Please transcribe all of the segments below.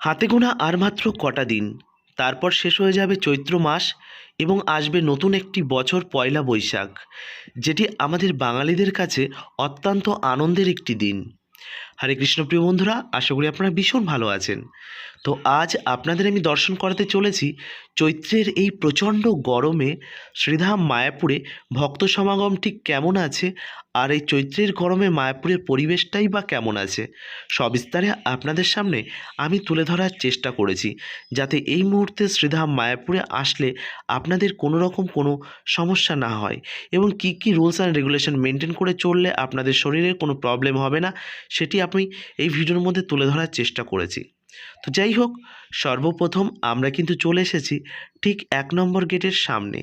হাতে গোনা আর মাত্র কটা দিন। তারপর শেষ হয়ে যাবে চৈত্র মাস এবং আসবে নতুন একটি বছর পয়লা বৈশাখ, যেটি আমাদের বাঙালিদের কাছে অত্যন্ত আনন্দের একটি দিন। হরে কৃষ্ণ প্রিয় বন্ধুরা, আশা করি আপনারা ভীষণ ভালো আছেন। তো আজ আপনাদের আমি দর্শন করাতে চলেছি চৈত্রের এই প্রচণ্ড গরমে শ্রীধাম মায়াপুরে ভক্ত সমাগম ঠিক কেমন আছে? আর এই চৈত্রের গরমে মায়াপুরের পরিবেশটাই বা কেমন আছে? সবিস্তারে আপনাদের সামনে আমি তুলে ধরার চেষ্টা করেছি, যাতে এই মুহূর্তে শ্রীধাম মায়াপুরে আসলে আপনাদের কোনো রকম কোনো সমস্যা না হয় এবং কী কী রুলস অ্যান্ড রেগুলেশন মেনটেন করে চললে আপনাদের শরীরের কোনো প্রবলেম হবে না, সেটি আমি এই ভিডিওর মধ্যে তুলে ধরার চেষ্টা করেছি। তো যাই হোক, সর্বপ্রথম আমরা কিন্তু চলে এসেছি ঠিক এক নম্বর গেটের সামনে।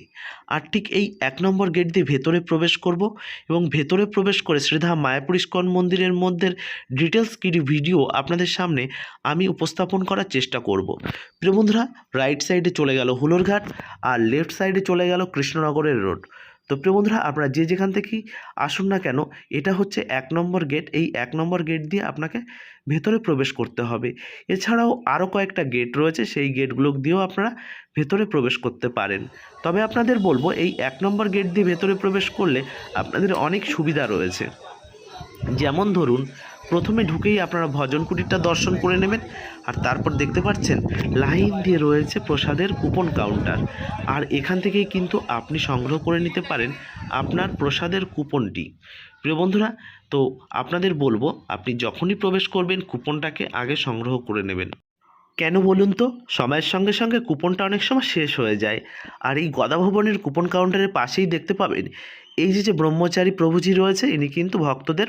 আর ঠিক এই এক নম্বর গেট দিয়ে ভেতরে প্রবেশ করব এবং ভেতরে প্রবেশ করে শ্রীধাম মায়াপুর ইস্কন মন্দিরের মধ্যে ডিটেলস কিছু ভিডিও আপনাদের সামনে আমি উপস্থাপন করার চেষ্টা করব। প্রিয় বন্ধুরা রাইট সাইডে চলে গেল হুলোরঘাট আর লেফট সাইডে চলে গেল কৃষ্ণনগরের রোড তো প্রিয় বন্ধুরা, আপনারা যে যেখান থেকেই আসুন না কেন, এটা হচ্ছে এক নম্বর গেট এই এক নম্বর গেট দিয়ে আপনাকে ভেতরে প্রবেশ করতে হবে। এছাড়াও আরও কয়েকটা গেট রয়েছে, সেই গেটগুলো দিয়েও আপনারা ভেতরে প্রবেশ করতে পারেন। তবে আপনাদের বলব, এই এক নম্বর গেট দিয়ে ভেতরে প্রবেশ করলে আপনাদের অনেক সুবিধা রয়েছে। যেমন ধরুন প্রথমে ঢুকেই আপনারা ভজন কুটিরটা দর্শন করে নেবেন, আর তারপর দেখতে পাচ্ছেন লাইন দিয়ে রয়েছে প্রসাদের কুপন কাউন্টার। আর এখান থেকেই কিন্তু আপনি সংগ্রহ করে নিতে পারেন আপনার প্রসাদের কুপনটি। প্রিয় বন্ধুরা, তো আপনাদের বলব, আপনি যখনই প্রবেশ করবেন কুপনটাকে আগে সংগ্রহ করে নেবেন। কেন বলুন তো? সময়ের সঙ্গে সঙ্গে কুপনটা অনেক সময় শেষ হয়ে যায়। আর এই গদা ভবনের কুপন কাউন্টারের পাশেই দেখতে পাবেন এই যে যে ব্রহ্মচারী প্রভুজি রয়েছে, ইনি কিন্তু ভক্তদের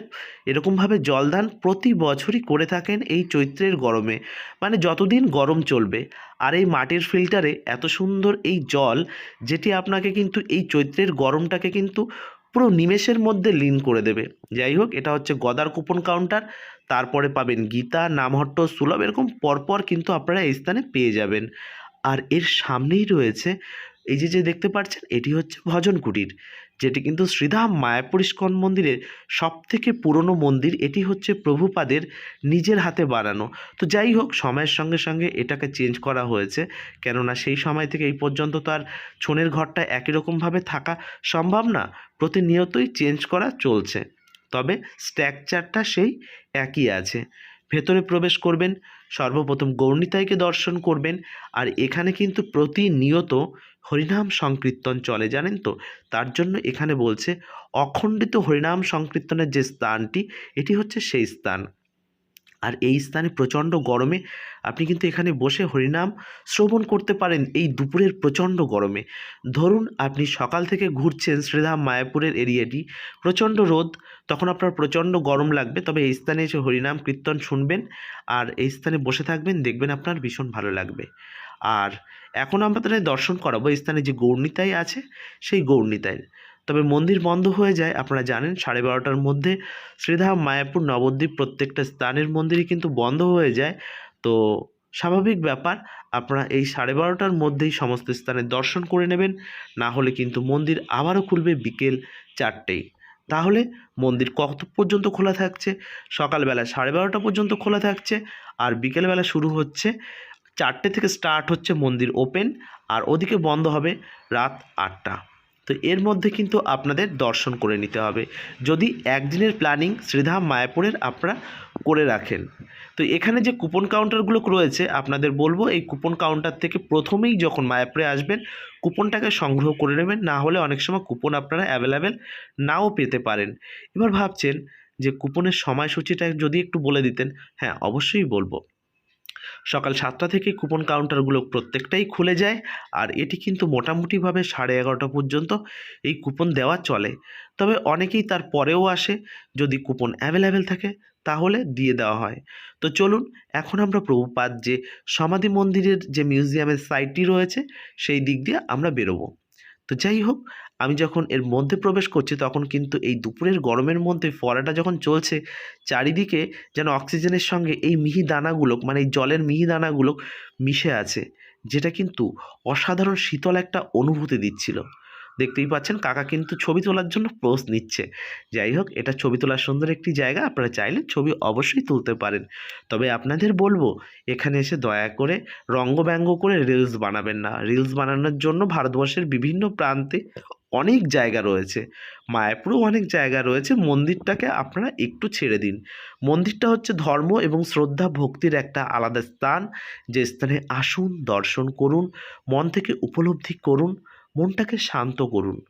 এরকমভাবে জলদান প্রতি বছরই করে থাকেন এই চৈত্রের গরমে। মানে যতদিন গরম চলবে, আর এই মাটির ফিল্টারে এত সুন্দর এই জল, যেটি আপনাকে কিন্তু এই চৈত্রের গরমটাকে কিন্তু পুরো নিমেষের মধ্যে লীন করে দেবে। যাই হোক, এটা হচ্ছে গদার কুপন কাউন্টার তারপরে পাবেন গীতা, নামহট্ট, সুলভ, এরকম পরপর কিন্তু আপনারা এই স্থানে পেয়ে যাবেন। আর এর সামনেই রয়েছে, এই যে যে দেখতে পাচ্ছেন, এটি হচ্ছে ভজন কুটির। যেটি কিন্তু শ্রীধাম মায়াপুর ইস্কন মন্দিরের সব থেকে পুরনো মন্দির, এটি হচ্ছে প্রভুপাদের নিজের হাতে বানানো। তো যাই হোক, সময়ের সঙ্গে সঙ্গে এটাকে চেঞ্জ করা হয়েছে, কেননা সেই সময় থেকে এই পর্যন্ত তো আর ছোনের ঘরটা একই রকমভাবে থাকা সম্ভব না, প্রতিনিয়তই চেঞ্জ করা চলছে। তবে স্ট্রাকচারটা সেই একই আছে। ভেতরে প্রবেশ করবেন, সর্বপ্রথম গৌরনীতাইকে দর্শন করবেন, আর এখানে কিন্তু প্রতিনিয়ত হরিনাম সংকীর্তন চলে, জানেন তো? তার জন্য এখানে বলছে, অখণ্ডিত হরিনাম সংকীর্তনের যে স্থানটি, এটি হচ্ছে সেই স্থান। আর এই স্থানে প্রচণ্ড গরমে আপনি কিন্তু এখানে বসে হরিনাম শ্রবণ করতে পারেন এই দুপুরের প্রচণ্ড গরমে। ধরুন আপনি সকাল থেকে ঘুরছেন শ্রীধাম মায়াপুরের এরিয়াটি, প্রচণ্ড রোদ, তখন আপনার প্রচণ্ড গরম লাগবে, তবে এই স্থানে এসে হরিনাম কীর্তন শুনবেন আর এই স্থানে বসে থাকবেন, দেখবেন আপনার ভীষণ ভালো লাগবে। আর এখন আমরা আমাদের দর্শন করাবো। স্থানে যে গৌর্ণিতাই আছে, সেই গৌরনীতাই। তবে মন্দির বন্ধ হয়ে যায়, আপনারা জানেন, সাড়ে বারোটার মধ্যে শ্রীধাম, মায়াপুর, নবদ্বীপ প্রত্যেকটা স্থানের মন্দিরই কিন্তু বন্ধ হয়ে যায়। তো স্বাভাবিক ব্যাপার, আপনারা এই সাড়ে বারোটার মধ্যেই সমস্ত স্থানে দর্শন করে নেবেন। না হলে কিন্তু মন্দির আবারও খুলবে বিকেল চারটেই। তাহলে মন্দির কত পর্যন্ত খোলা থাকছে? সকালবেলা সাড়ে বারোটা পর্যন্ত খোলা থাকছে, আর বিকেলবেলা শুরু হচ্ছে চারটে থেকে স্টার্ট হচ্ছে মন্দির ওপেন আর ওদিকে বন্ধ হবে রাত আটটা। তো এর মধ্যে কিন্তু আপনাদের দর্শন করে নিতে হবে। যদি একদিনের প্ল্যানিং শ্রীধাম মায়াপুরের আপনারা করে রাখেন। তো এখানে যে কুপন কাউন্টারগুলো রয়েছে, আপনাদের বলব এই কুপন কাউন্টার থেকে প্রথমেই যখন মায়াপুরে আসবেন কুপনটাকে সংগ্রহ করে নেবেন। না হলে অনেক সময় কুপন আপনারা অ্যাভেলেবেল নাও পেতে পারেন। এবার ভাবছেন যে কুপনের সময়সূচিটা যদি একটু বলে দিতেন হ্যাঁ অবশ্যই বলব। সকাল সাতটা থেকে কুপন কাউন্টারগুলো প্রত্যেকটাই খুলে যায়, আর এটি কিন্তু মোটামুটিভাবে সাড়ে এগারোটা পর্যন্ত এই কুপন দেওয়া চলে। তবে অনেকেই তার পরেও আসে, যদি কুপন অ্যাভেলেবেল থাকে, তাহলে দিয়ে দেওয়া হয়। তো চলুন, এখন আমরা প্রভুপাদ যে সমাধি মন্দিরের যে মিউজিয়ামের সাইটটি রয়েছে, সেই দিক দিয়ে আমরা বেরোবো। তো যাই হোক আমি যখন এর মধ্যে প্রবেশ করছি, তখন কিন্তু এই দুপুরের গরমের মধ্যে ফোয়ারাটা যখন চলছে, চারিদিকে যেন অক্সিজেনের সঙ্গে এই মিহি দানাগুলো মানে এই জলের মিহি দানাগুলো মিশে আছে, যেটা কিন্তু অসাধারণ শীতল একটা অনুভূতি দিচ্ছিল। দেখতেই পাচ্ছেন, কাকা কিন্তু ছবি তোলার জন্য পোজ নিচ্ছে। যাই হোক, এটা ছবি তোলার সুন্দর একটি জায়গা, আপনারা চাইলে ছবি অবশ্যই তুলতে পারেন। তবে আপনাদের বলব, এখানে এসে দয়া করে রঙ্গব্যঙ্গ করে রিলস বানাবেন না। রিলস বানানোর জন্য ভারতবর্ষের বিভিন্ন প্রান্তে অনেক জায়গা রয়েছে। মায়াপুরেও অনেক জায়গা রয়েছে। মন্দিরটাকে আপনারা একটু ছেড়ে দিন। মন্দিরটা হচ্ছে ধর্ম এবং শ্রদ্ধা ভক্তির একটা আলাদা স্থান। যে স্থানে আসুন, দর্শন করুন, মন থেকে উপলব্ধি করুন, মনটাকে শান্ত করুন।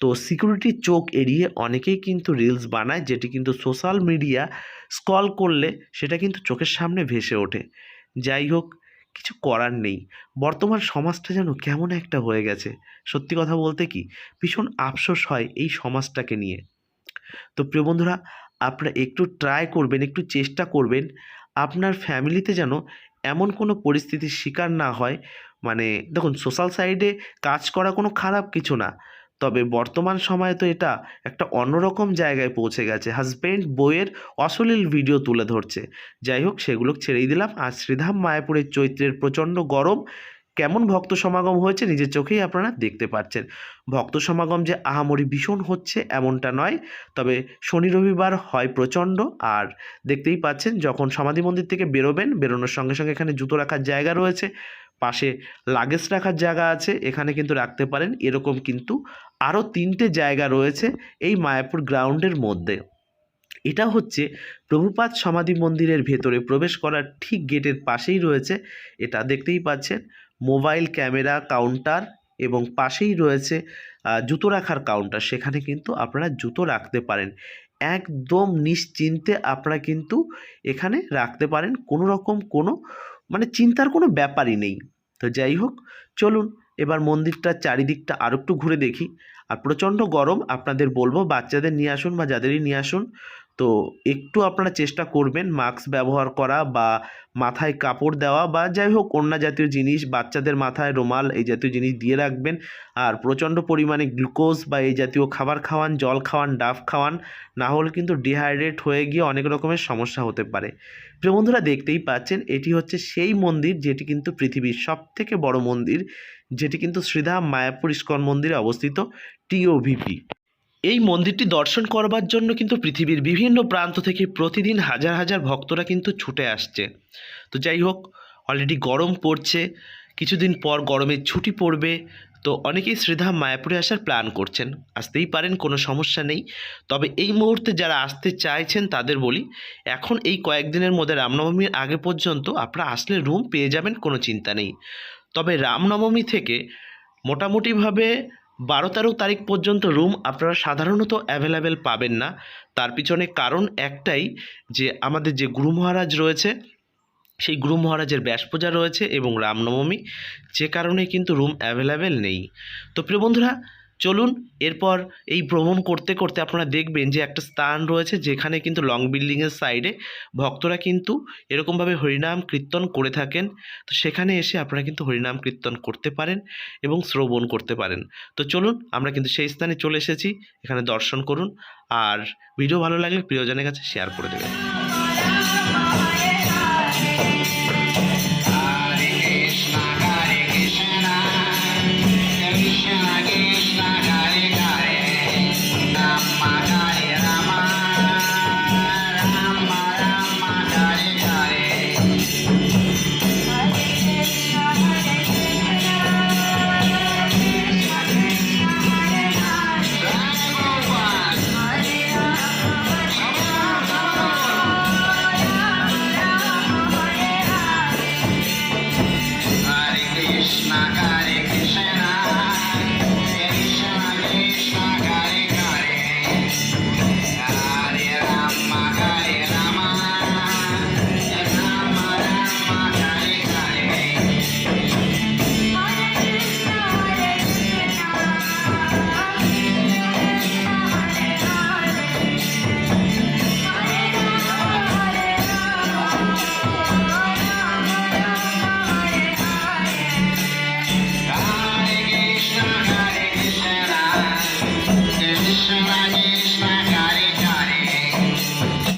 তো সিকিউরিটির চোখ এড়িয়ে অনেকেই কিন্তু রিলস বানায়, যেটি কিন্তু সোশ্যাল মিডিয়া স্কল করলে সেটা কিন্তু চোখের সামনে ভেসে ওঠে। যাই হোক কিছু করার নেই। বর্তমান সমাজটা যেন কেমন একটা হয়ে গেছে। সত্যি কথা বলতে কি, ভীষণ আফসোস হয় এই সমাজটাকে নিয়ে। তো প্রিয় বন্ধুরা, আপনারা একটু ট্রাই করবেন, একটু চেষ্টা করবেন আপনার ফ্যামিলিতে যেন এমন কোনো পরিস্থিতির শিকার না হয়। মানে দেখুন সোশ্যাল সাইডে কাজ করা কোনো খারাপ কিছু না। তবে বর্তমান সময়ে তো এটা একটা অন্যরকম জায়গায় পৌঁছে গেছে। হাজব্যান্ড বইয়ের অশ্লীল ভিডিও তুলে ধরছে। যাই হোক, সেগুলো ছেড়েই দিলাম। আর শ্রীধাম মায়াপুরের চৈত্রের প্রচণ্ড গরম কেমন ভক্ত সমাগম হয়েছে নিজের চোখেই আপনারা দেখতে পাচ্ছেন। ভক্ত সমাগম যে আহামরি ভীষণ হচ্ছে এমনটা নয়, তবে শনি রবিবার হয় প্রচণ্ড। আর দেখতেই পাচ্ছেন, যখন সমাধি মন্দির থেকে বেরোবেন, বেরোনোর সঙ্গে সঙ্গে এখানে জুতো রাখার জায়গা রয়েছে। পাশে লাগেজ রাখার জায়গা আছে। এখানে কিন্তু রাখতে পারেন। এরকম কিন্তু আরও তিনটে জায়গা রয়েছে এই মায়াপুর গ্রাউন্ডের মধ্যে। এটা হচ্ছে প্রভুপাত সমাধি মন্দিরের ভেতরে প্রবেশ করার ঠিক গেটের পাশেই রয়েছে। এটা দেখতেই পাচ্ছেন, মোবাইল ক্যামেরা কাউন্টার এবং পাশেই রয়েছে জুতো রাখার কাউন্টার। সেখানে কিন্তু আপনারা জুতো রাখতে পারেন। একদম নিশ্চিন্তে আপনারা কিন্তু এখানে রাখতে পারেন। কোনো রকম কোনো মানে চিন্তার কোনো ব্যাপারই নেই। তো যাই হোক, চলুন এবার মন্দিরটার চারিদিকটা আরও একটু ঘুরে দেখি। আর প্রচণ্ড গরম আপনাদের বলব, বাচ্চাদের নিয়ে আসুন বা যাদেরই নিয়ে আসুন। তো একটু আপনারা চেষ্টা করবেন মাস্ক ব্যবহার করা বা মাথায় কাপড় দেওয়া বা যাই হোক অন্য জাতীয় জিনিস বাচ্চাদের মাথায় রুমাল এই জাতীয় জিনিস দিয়ে রাখবেন। আর প্রচণ্ড পরিমাণে গ্লুকোজ বা এই জাতীয় খাবার খাওয়ান, জল খাওয়ান, ডাব খাওয়ান, না হলে কিন্তু ডিহাইড্রেট হয়ে গিয়ে অনেক রকমের সমস্যা হতে পারে। প্রিয় বন্ধুরা দেখতেই পাচ্ছেন এটি হচ্ছে সেই মন্দির যেটি কিন্তু পৃথিবীর সব থেকে বড় মন্দির, যেটি কিন্তু শ্রীধাম মায়াপুর ইস্কন মন্দিরে অবস্থিত টিওভিপি এই মন্দিরটি দর্শন করবার জন্য কিন্তু পৃথিবীর বিভিন্ন প্রান্ত থেকে প্রতিদিন হাজার হাজার ভক্তরা কিন্তু ছুটে আসছে। তো যাই হোক অলরেডি গরম পড়ছে, কিছুদিন পর গরমের ছুটি পড়বে, তো অনেকেই শ্রীধাম মায়াপুরে আসার প্ল্যান করছেন। আসতেই পারেন, কোনো সমস্যা নেই। তবে এই মুহূর্তে যারা আসতে চাইছেন, তাদের বলি, এখন এই কয়েকদিনের মধ্যে রামনবমীর আগে পর্যন্ত আপনারা আসলে রুম পেয়ে যাবেন, কোনো চিন্তা নেই। তবে রামনবমী থেকে মোটামুটিভাবে বারো তেরো তারিখ পর্যন্ত রুম আপনারা সাধারণত অ্যাভেলেবেল পাবেন না। তার পিছনে কারণ একটাই যে, আমাদের যে গুরু মহারাজ রয়েছে, সেই গুরু মহারাজের ব্যাস পূজা রয়েছে এবং রামনবমী। যে কারণে কিন্তু রুম অ্যাভেলেবেল নেই। তো প্রিয় বন্ধুরা চলুন এরপর এই ভ্রমণ করতে করতে আপনারা দেখবেন যে একটা স্থান রয়েছে যেখানে কিন্তু লং বিল্ডিংয়ের সাইডে ভক্তরা কিন্তু এরকমভাবে হরিনাম কীর্তন করে থাকেন। তো সেখানে এসে আপনারা কিন্তু হরিনাম কীর্তন করতে পারেন এবং শ্রবণ করতে পারেন। তো চলুন আমরা কিন্তু সেই স্থানে চলে এসেছি, এখানে দর্শন করুন। আর ভিডিও ভালো লাগলে প্রিয়জনের কাছে শেয়ার করে দেবেন।